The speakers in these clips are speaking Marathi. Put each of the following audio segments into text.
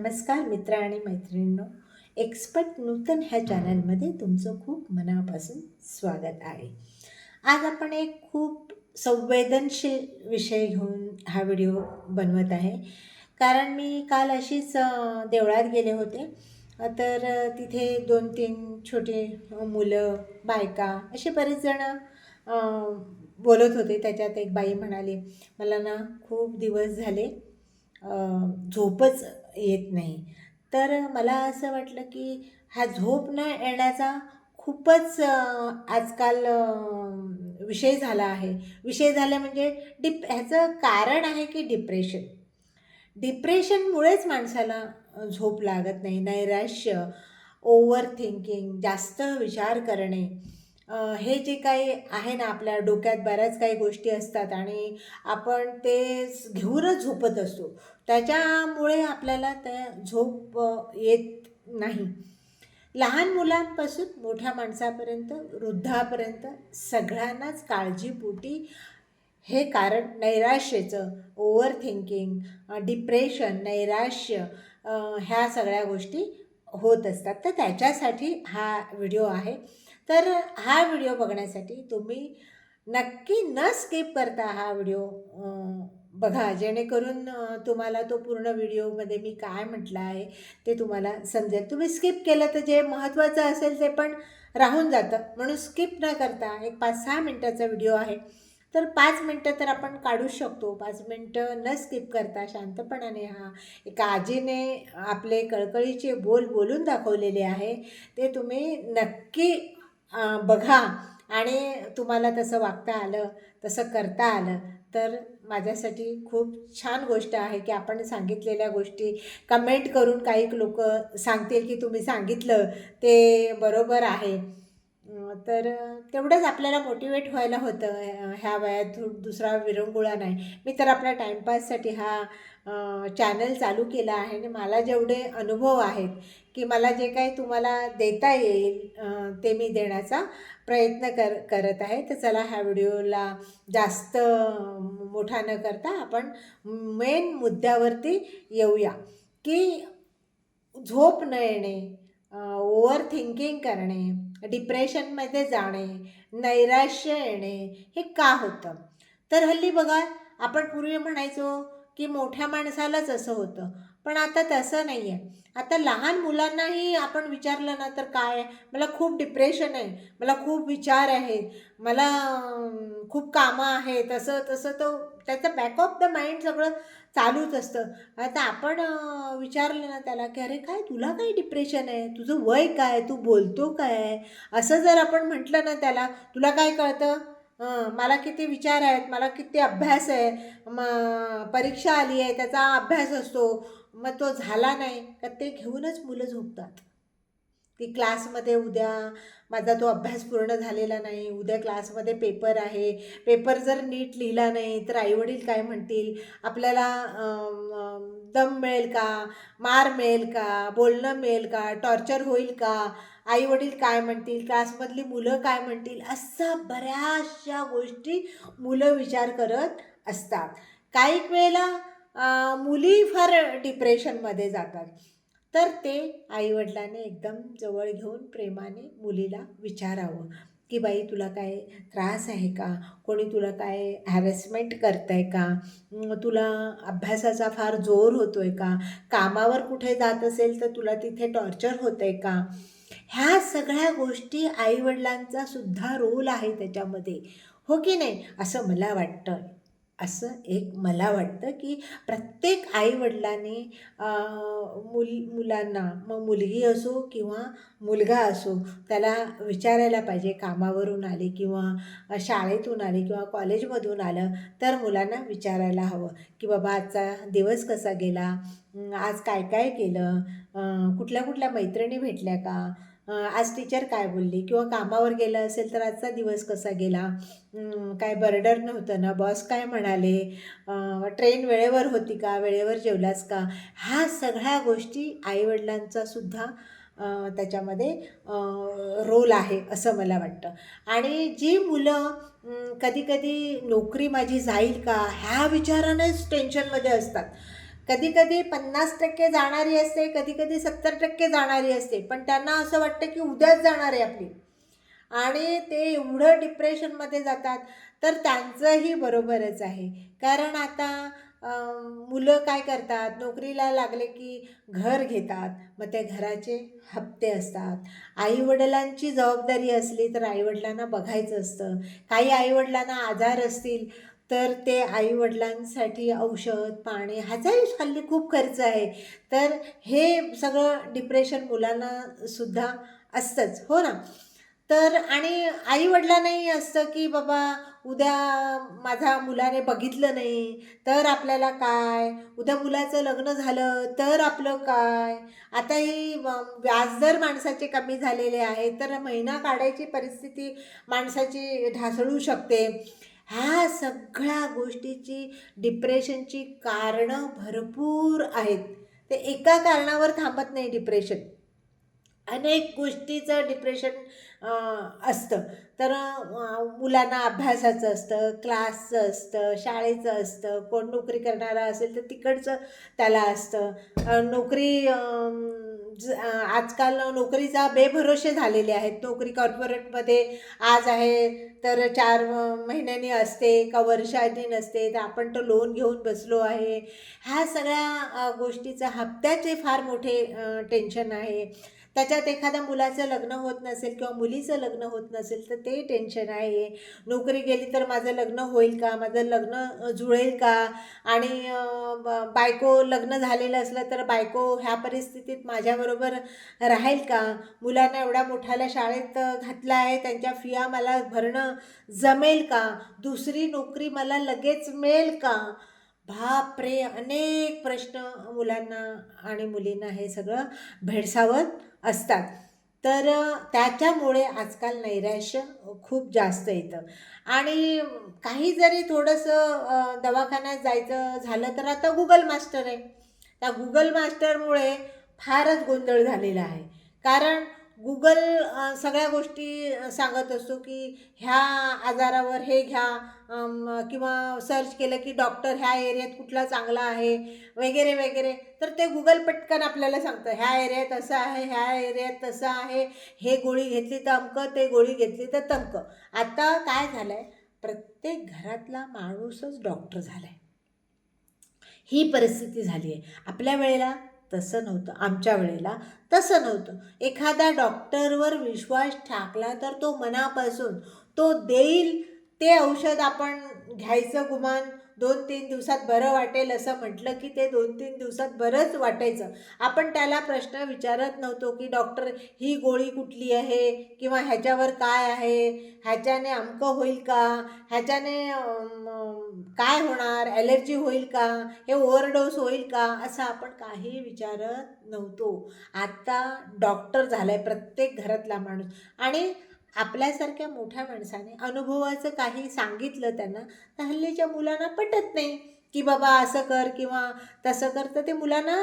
नमस्कार मित्र आणि मैत्रिणींनो एक्सपर्ट नूतन ह्या चॅनलमध्ये तुमचं खूप मनापासून स्वागत आहे. आज आपण एक खूप संवेदनशील विषय घेऊन हा व्हिडिओ बनवत आहे. कारण मी काल अशीच देवळात गेले होते. तर तिथे दोन तीन छोटे मुलं बायका असे बरेच जणं बोलत होते. त्याच्यात एक बाई म्हणाली मला ना खूप दिवस झाले झोपच येत नाही. तर मला असं वाटलं की हा झोप न येण्याचा खूपच आजकाल विषय झाला आहे. विषय झाला म्हणजे डिप ह्याचं कारण आहे की डिप्रेशन. डिप्रेशनमुळेच माणसाला झोप लागत नाही. नैराश्य ओव्हर थिंकिंग जास्त विचार करणे. हे जे काही आहे ना आपल्या डोक्यात बऱ्याच काही गोष्टी असतात आणि आपण ते घेऊनच झोपत असतो. त्याच्यामुळे आपल्याला त्या झोप येत नाही. लहान मुलांपासून मोठ्या माणसापर्यंत वृद्धापर्यंत सगळ्यांनाच काळजीपोटी हे कारण नैराश्याचं ओव्हर थिंकिंग डिप्रेशन नैराश्य ह्या सगळ्या गोष्टी होत असतात. तर त्याच्यासाठी हा व्हिडिओ आहे. तर हा व्हिडिओ बघण्यासाठी तुम्ही नक्की न स्किप करता हा व्हिडिओ बघा. जेणेकरून तुम्हाला तो पूर्ण व्हिडिओमध्ये मी काय म्हटलं आहे ते तुम्हाला समजेल. तुम्ही स्किप केलं तर जे महत्त्वाचं असेल ते पण राहून जातं. म्हणून स्किप न करता एक पाच सहा मिनटाचा व्हिडिओ आहे. तर पाच मिनटं तर आपण काढूच शकतो. पाच मिनटं न स्किप करता शांतपणाने हा एका आजीने आपले कळकळीचे बोल बोलून दाखवलेले आहे. ते तुम्ही नक्की बघा. आणि तुम्हाला तसं वागता आलं तसं करता आलं तर माझ्यासाठी खूप छान गोष्ट आहे की आपण सांगितलेल्या गोष्टी. कमेंट करून काही लोक सांगतील की तुम्ही सांगितलं ते बरोबर आहे. तर तेवढंच आपल्याला मोटिवेट व्हायला होतं ह्या वयात दुसरा विरंगुळा नाही. मी तर आपल्या टाईमपाससाठी हा चॅनल चालू केला आहे आणि मला जेवढे अनुभव आहेत की मला जे काही तुम्हाला देता येईल ते मी देण्याचा प्रयत्न कर करत आहे. तर चला ह्या व्हिडिओला जास्त मोठा न करता आपण मेन मुद्द्यावरती येऊया की झोप न येणे ओवर थिंकिंग करणे डिप्रेशनमध्ये जाणे नैराश्य येणे हे का होतं? तर हल्ली बघा आपण पूर्वी म्हणायचो की मोठ्या माणसालाच असं होतं. पण आता तसं नाही आहे आता लहान मुलांनाही आपण विचारलं ना तर काय मला खूप डिप्रेशन आहे. मला खूप विचार आहेत. मला खूप कामं आहेत. असं तसं तो त्याचं बॅक ऑफ द माइंड सगळं चालूच असतं. आता आपण विचारलं ना त्याला की अरे काय तुला काय डिप्रेशन आहे? तुझं वय काय? तू बोलतो काय? असं जर आपण म्हटलं ना त्याला तुला काय कळतं? मला किती विचार आहेत मला किती अभ्यास आहे मग परीक्षा आली आहे त्याचा अभ्यास असतो मग तो झाला नाही का ते घेऊनच मुलं झोपतात. की क्लासमध्ये उद्या माझा तो अभ्यास पूर्ण झालेला नाही उद्या क्लासमध्ये पेपर आहे. पेपर जर नीट लिहिला नाही तर आईवडील काय म्हणतील? आपल्याला दम मिळेल का? मार मिळेल का? बोलणं मिळेल का? टॉर्चर होईल का? आईवडील काय म्हणतील? क्लासमधली मुलं काय म्हणतील? असा बऱ्याचशा गोष्टी मुलं विचार करत असतात. काही वेळेला मुली फार डिप्रेशनमध्ये जातात. तर ते आईवडिलाने एकदम जवळ घेऊन प्रेमाने मुलीला विचारावं की बाई तुला काय त्रास आहे का? कोणी तुला काय हॅरेसमेंट करत आहे का तुला अभ्यासाचा फार जोर होतो आहे का? कामावर कुठे जात असेल तर तुला तिथे टॉर्चर होतं आहे का? ह्या सगळ्या गोष्टी आईवडिलांचा सुद्धा रोल आहे त्याच्यामध्ये. हो की नाही? असं मला वाटतं. असं एक मला वाटतं की प्रत्येक आईवडिलांनी मुल मुलांना मग मुलगी असो किंवा मुलगा असो त्याला विचारायला पाहिजे कामावरून आले किंवा शाळेतून आले किंवा कॉलेजमधून आलं तर मुलांना विचारायला हवं की बाबा आजचा दिवस कसा गेला? आज काय काय केलं? कुठल्या कुठल्या मैत्रिणी भेटल्या का? आज टीचर काय बोलली? किंवा कामावर गेलं असेल तर आजचा दिवस कसा गेला? काय बर्डर नव्हतं ना? बॉस काय म्हणाले? ट्रेन वेळेवर होती का? वेळेवर जेवलास का? ह्या सगळ्या गोष्टी आईवडिलांचा सुद्धा त्याच्यामध्ये रोल आहे असं मला वाटतं. आणि जी मुलं कधी कधी नोकरी माझी जाईल का? ह्या विचारानेच टेन्शनमध्ये असतात. कधी कधी पन्नास टक्के जाणारी असते कधी कधी सत्तर टक्के जाणारी असते पण त्यांना असं वाटतं की उद्याच जाणार आहे आपली. आणि ते एवढं डिप्रेशनमध्ये जातात तर त्यांचंही बरोबरच आहे. कारण आता मुलं काय करतात नोकरीला लागले की घर घेतात मग त्या घराचे हप्ते असतात. आईवडिलांची जबाबदारी असली तर आईवडिलांना बघायचं असतं. काही आईवडिलांना आजार असतील तर ते आईवडिलांसाठी औषध पाणी ह्याचाही हल्ली खूप खर्च आहे. तर हे सगळं डिप्रेशन मुलांना सुद्धा असतंच हो ना? तर आणि आईवडिलांनाही असतं की बाबा उद्या माझ्या मुलाने बघितलं नाही तर आपल्याला काय? उद्या मुलाचं लग्न झालं तर आपलं काय? आता ही व्याजदर माणसाचे कमी झालेले आहे तर महिना काढायची परिस्थिती माणसाची ढासळू शकते. ह्या सगळ्या गोष्टीची डिप्रेशनची कारणं भरपूर आहेत. ते एका कारणावर थांबत नाही डिप्रेशन अनेक गोष्टीचं डिप्रेशन असतं. तर मुलांना अभ्यासाचं असतं क्लासचं असतं शाळेचं असतं कोण नोकरी करणारा असेल तर तिकडचं त्याला असतं. नोकरी ज- आजकाल नोकरीचा बेभरोसे झालेले आहेत. नोकरी कॉर्पोरेटमध्ये आज आहे तर चार महिन्यानी महिन्यांनी असते का वर्षाआधी नसते तर आपण तर लोन घेऊन बसलो आहे. ह्या सगळ्या गोष्टीचं हप्त्याचे फार मोठे टेन्शन आहे. त्याच्यात एखाद्या मुलाचं लग्न होत नसेल किंवा मुलीचं लग्न होत नसेल तर ते टेन्शन आहे. नोकरी गेली तर माझं लग्न होईल का? माझं लग्न जुळेल का? आणि बायको लग्न झालेलं असलं तर बायको ह्या परिस्थितीत माझ्याबरोबर राहील का? मुलांना एवढ्या मोठ्याला शाळेत घातला घातलं आहे. त्यांच्या फिया मला भरणं जमेल का? दुसरी नोकरी मला लगेच मिळेल का? बापरे अनेक प्रश्न मुलांना आणि मुलींना हे सगळं भेडसावत असतात. तर त्याच्यामुळे आजकाल नैराश्य खूप जास्त येतं. आणि काही जरी थोडंसं दवाखान्यात जायचं झालं तर आता गुगल मास्टर आहे. त्या गुगल मास्टरमुळे फारच गोंधळ झालेला आहे. कारण गुगल सगळ्या गोष्टी सांगत असतो की ह्या आजारावर हे घ्या किंवा सर्च केलं की डॉक्टर ह्या एरियात कुठला चांगला आहे वगैरे वगैरे. तर ते गुगल पटकन आपल्याला सांगतं ह्या एरियात असं आहे ह्या एरियात तसं आहे हे गोळी घेतली तर अमकं ते गोळी घेतली तर तमकं. आता काय झालं आहे प्रत्येक घरातला माणूसच डॉक्टर झाला आहे ही परिस्थिती झाली आहे आपल्या वेळेला तसं नव्हतं. आमच्या वेळेला तसं नव्हतं. एखाद्या डॉक्टरवर विश्वास टाकला तर तो मनापासून तो देईल. ते औषध आपण घ्यायचं गुमान दोन तीन दिवसात बरं वाटेल असं म्हटलं की ते दोन तीन दिवसात बरंच वाटायचं. आपण त्याला प्रश्न विचारत नव्हतो की डॉक्टर ही गोळी कुठली आहे? किंवा ह्याच्यावर काय आहे? ह्याच्याने अमकं होईल का? ह्याच्याने काय होणार? ॲलर्जी होईल का? हे ओव्हरडोस होईल का? असं आपण काही विचारत नव्हतो. आत्ता डॉक्टर झाला आहे प्रत्येक घरातला माणूस. आणि आपल्यासारख्या मोठ्या माणसाने अनुभवाचं काही सांगितलं त्यांना तर हल्लीच्या मुलांना पटत नाही. की बाबा असं कर किंवा तसं कर तर ते मुलांना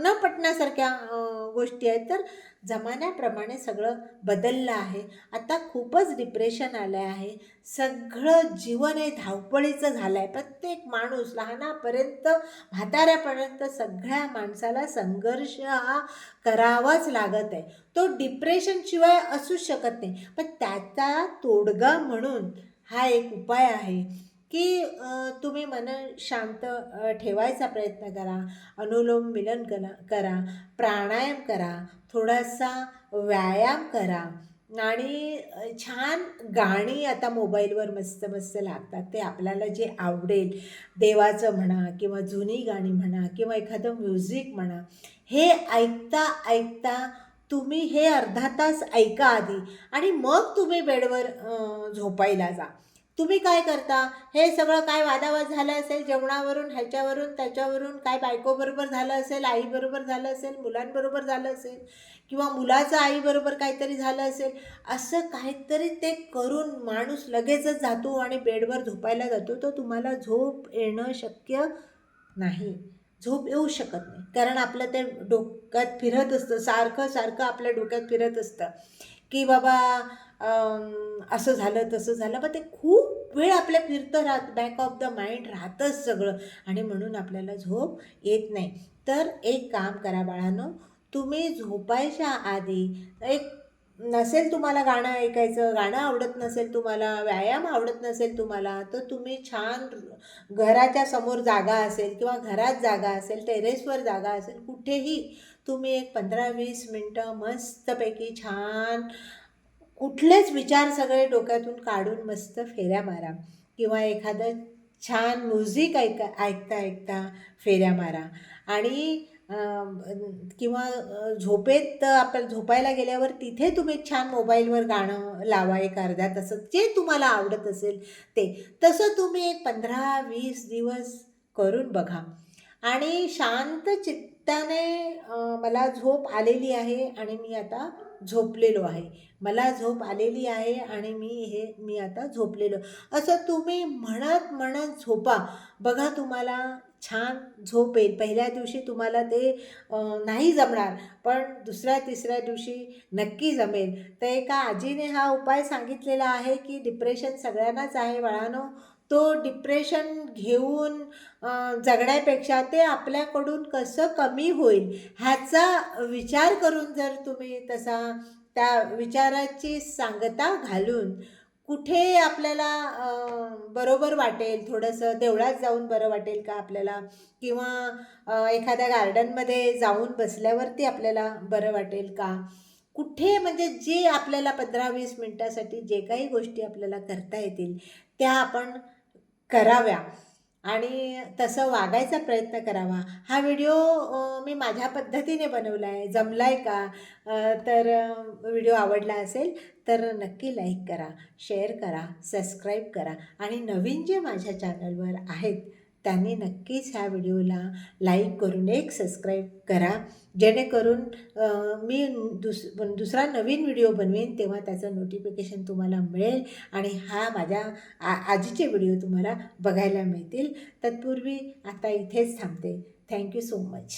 न पटण्यासारख्या गोष्टी आहेत. तर जमान्याप्रमाणे सगळं बदललं आहे. आता खूपच डिप्रेशन आलं आहे. सगळं जीवन हे धावपळीचं झालं आहे प्रत्येक माणूस लहानापर्यंत म्हाताऱ्यापर्यंत सगळ्या माणसाला संघर्ष हा करावाच लागत आहे. तो डिप्रेशनशिवाय असूच शकत नाही. पण त्याचा तोडगा म्हणून हा एक उपाय आहे. की तुम्ही मन शांत ठेवायचा प्रयत्न करा अनुलोम मिलन करा करा प्राणायाम करा थोडासा व्यायाम करा आणि छान गाणी आता मोबाईलवर मस्त मस्त लागतात. ते आपल्याला जे आवडेल देवाचं म्हणा किंवा जुनी गाणी म्हणा किंवा एखादं म्युझिक म्हणा हे ऐकता ऐकता तुम्ही हे अर्धा तास ऐका आधी आणि मग तुम्ही बेडवर झोपायला जा. तुम्ही काय करता? हे सगळं काय वादावाद झालं असेल? जेवणावरून ह्याच्यावरून त्याच्यावरून काय बायकोबरोबर झालं असेल? आईबरोबर झालं असेल? मुलांबरोबर झालं असेल? किंवा मुलाचं आईबरोबर काहीतरी झालं असेल? असं काहीतरी ते करून माणूस लगेचच जातो आणि बेडवर झोपायला जातो. तर तुम्हाला झोप येणं शक्य नाही. झोप येऊ शकत नाही. कारण आपलं ते डोक्यात फिरत असतं. सारखं सारखं आपल्या डोक्यात फिरत असतं. की बाबा असं झालं तसं झालं. पण ते खूप वेळ आपल्या फिरतं राहत बॅक ऑफ द माइंड राहतंच सगळं. आणि म्हणून आपल्याला झोप येत नाही. तर एक काम करा बाळांनो तुम्ही झोपायच्या आधी एक नसेल तुम्हाला गाणं ऐकायचं गाणं आवडत नसेल तुम्हाला व्यायाम आवडत नसेल तुम्हाला तर तुम्ही छान घराच्या समोर जागा असेल किंवा घरात जागा असेल टेरेसवर जागा असेल कुठेही तुम्ही एक पंधरा वीस मिनटं मस्तपैकी छान कुठलेच विचार सगळे डोक्यातून काढून मस्त फेऱ्या मारा. किंवा एखादं छान म्युझिक ऐका ऐकता ऐकता फेऱ्या मारा. आणि किंवा झोपेत आपण झोपायला गेल्यावर तिथे तुम्ही छान मोबाईलवर गाणं लावा एक अर्ध्या तसं जे तुम्हाला आवडत असेल ते. तसं तुम्ही एक पंधरा वीस दिवस करून बघा. आणि शांत चित्ताने मला झोप आलेली आहे आणि मी आता झोपलेलो आहे. मला झोप आलेली आहे आणि मी हे मी आता झोपलेलो. असं तुम्ही म्हणत म्हणत झोपा. बघा तुम्हाला छान झोप येईल. पहिल्या दिवशी तुम्हाला ते नाही जमणार पण दुसऱ्या तिसऱ्या दिवशी नक्की जमेल. तर एका आजीने हा उपाय सांगितलेला आहे की डिप्रेशन सगळ्यांनाच आहे बाळानो. तो डिप्रेशन घेऊन जगण्यापेक्षा ते आपल्याकडून कसं कमी होईल ह्याचा विचार करून जर तुम्ही तसा त्या विचाराची सांगता घालून कुठे आपल्याला बरोबर वाटेल? थोडंसं देवळात जाऊन बरं वाटेल का आपल्याला? किंवा एखाद्या गार्डनमध्ये जाऊन बसल्यावरती आपल्याला बरं वाटेल का? कुठे म्हणजे जे आपल्याला पंधरा वीस मिनटासाठी जे काही गोष्टी आपल्याला करता येतील त्या आपण कराव्या. आणि तसं वागायचा प्रयत्न करावा. हा व्हिडिओ मी माझ्या पद्धतीने बनवला आहे जमला आहे का तर व्हिडिओ आवडला असेल तर नक्की लाईक करा शेअर करा सबस्क्राईब करा. आणि नवीन जे माझ्या चॅनलवर आहेत त्यांनी नक्कीच ह्या व्हिडिओला लाईक करून एक सबस्क्राईब करा. जेणेकरून मी दुस दुसरा नवीन व्हिडिओ बनवेन तेव्हा त्याचं नोटिफिकेशन तुम्हाला मिळेल आणि हा माझ्या आ आजीचे व्हिडिओ तुम्हाला बघायला मिळतील. तत्पूर्वी आता इथेच थांबते. Thank you so much